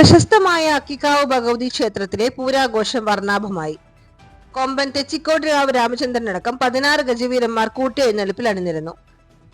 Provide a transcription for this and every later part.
പ്രശസ്തമായ അക്കിക്കാവ് ഭഗവതി ക്ഷേത്രത്തിലെ പൂരാഘോഷം വർണാഭമായി. കൊമ്പൻ തെച്ചിക്കോട്ടുകാവ് രാമചന്ദ്രനടക്കം പതിനാറ് ഗജവീരന്മാർ കൂട്ടിയെഴുന്നള്ളിപ്പിൽ അണിനിരുന്നു.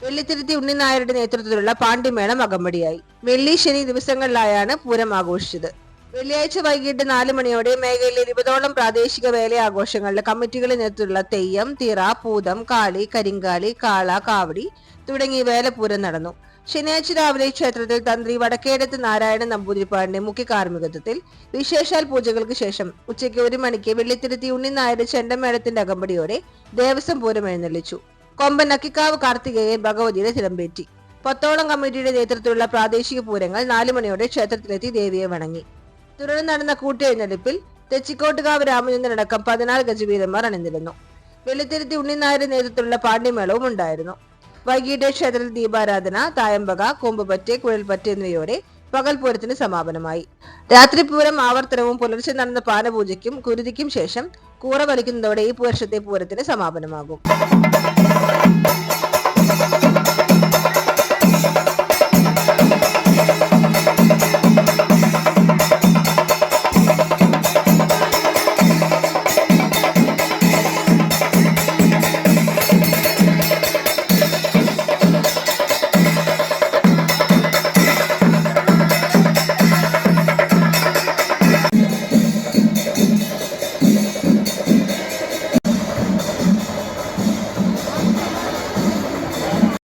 വെള്ളിത്തിരുത്തി ഉണ്ണിനായരുടെ നേതൃത്വത്തിലുള്ള പാണ്ഡിമേളം അകമ്പടിയായി. വെള്ളി ശനി ദിവസങ്ങളിലായാണ് പൂരം ആഘോഷിച്ചത്. വെള്ളിയാഴ്ച വൈകിട്ട് നാല് മണിയോടെ മേഖലയിലെ ഇരുപതോളം പ്രാദേശിക വേലയാഘോഷങ്ങളുടെ കമ്മിറ്റികളിൽ നേതൃത്വത്തിലുള്ള തെയ്യം തിറ പൂതം കാളി കരിങ്കാളി കാള കാവടി തുടങ്ങി വേലപൂരം നടന്നു. ശനിയാഴ്ച രാവിലെ ക്ഷേത്രത്തിൽ തന്ത്രി വടക്കേടത്ത് നാരായണ നമ്പൂതിരിപ്പാടിന്റെ മുഖ്യ കാർമ്മികത്വത്തിൽ വിശേഷാൽ പൂജകൾക്ക് ശേഷം ഉച്ചയ്ക്ക് ഒരു മണിക്ക് വെള്ളിത്തിരുത്തി ഉണ്ണിനായർ ചെണ്ടമേളത്തിന്റെ അകമ്പടിയോടെ ദേവസ്വം പൂരം എഴുന്നള്ളിച്ചു. കൊമ്പൻ അക്കിക്കാവ് കാർത്തികയെ ഭഗവതിയുടെ തിരമ്പേറ്റി. പത്തോളം കമ്മിറ്റിയുടെ നേതൃത്വത്തിലുള്ള പ്രാദേശിക പൂരങ്ങൾ നാലു മണിയോടെ ക്ഷേത്രത്തിലെത്തി ദേവിയെ വണങ്ങി. തുടർന്ന് നടന്ന കൂട്ടിയെഴുന്നള്ളിപ്പിൽ തെച്ചിക്കോട്ടുകാവ് രാമചന്ദ്രനടക്കം പതിനാല് ഗജവീരന്മാർ അണിനിരുന്നു. വെള്ളിത്തിരുത്തി ഉണ്ണിനായരുടെ നേതൃത്വത്തിലുള്ള പാണ്ഡ്യമേളവും ഉണ്ടായിരുന്നു. വൈകിട്ട് ക്ഷേത്രത്തിൽ ദീപാരാധന തായമ്പക കൊമ്പുപറ്റ് കുഴൽപ്പറ്റ് എന്നിവയോടെ പകൽപൂരത്തിന് സമാപനമായി. രാത്രി പൂരം ആവർത്തനവും പുലർച്ചെ നടന്ന പാനപൂജയ്ക്കും കുരുതിക്കും ശേഷം കൂറ വലിക്കുന്നതോടെ ഈ വർഷത്തെ പൂരത്തിന് സമാപനമാകും.